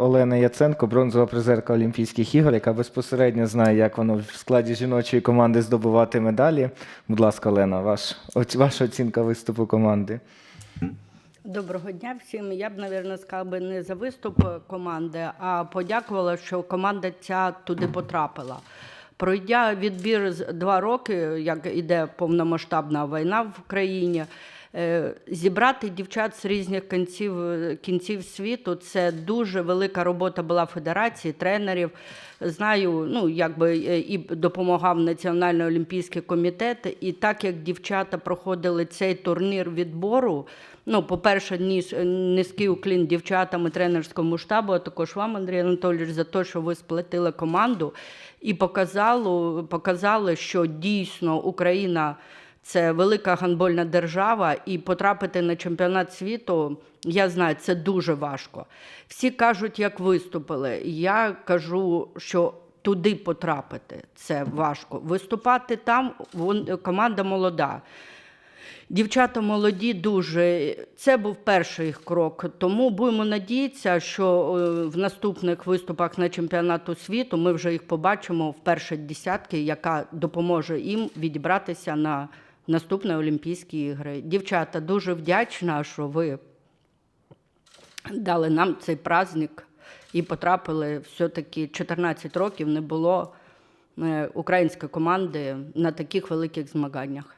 Олена Яценко, бронзова призерка Олімпійських ігор, яка безпосередньо знає, як воно в складі жіночої команди здобувати медалі. Будь ласка, Олена, ваш, ваша оцінка виступу команди. Доброго дня всім. Я б, мабуть, сказала би не за виступ команди, а подякувала, що команда ця туди потрапила. Пройдя відбір два роки, як іде повномасштабна війна в країні, зібрати дівчат з різних кінців, кінців світу це дуже велика робота була федерації, тренерів. Знаю, ну якби е, і допомагав Національний олімпійський комітет. І так як дівчата проходили цей турнір відбору. Ну, по-перше, низький уклін дівчатам і тренерському штабу, а також вам, Андрій Анатолійович, за те, що ви сплатили команду і показали, показали, що дійсно Україна це велика гандбольна держава, і потрапити на чемпіонат світу, я знаю, це дуже важко. Всі кажуть, як виступили. Я кажу, що туди потрапити це важко. Виступати там вон- команда молода. Дівчата молоді дуже. Це був перший їх крок. Тому будемо надіятися, що е, в наступних виступах на чемпіонату світу ми вже їх побачимо в першій десятки, яка допоможе їм відібратися на наступні Олімпійські ігри. Дівчата, дуже вдячна, що ви дали нам цей праздник і потрапили все-таки 14 років не було е, української команди на таких великих змаганнях.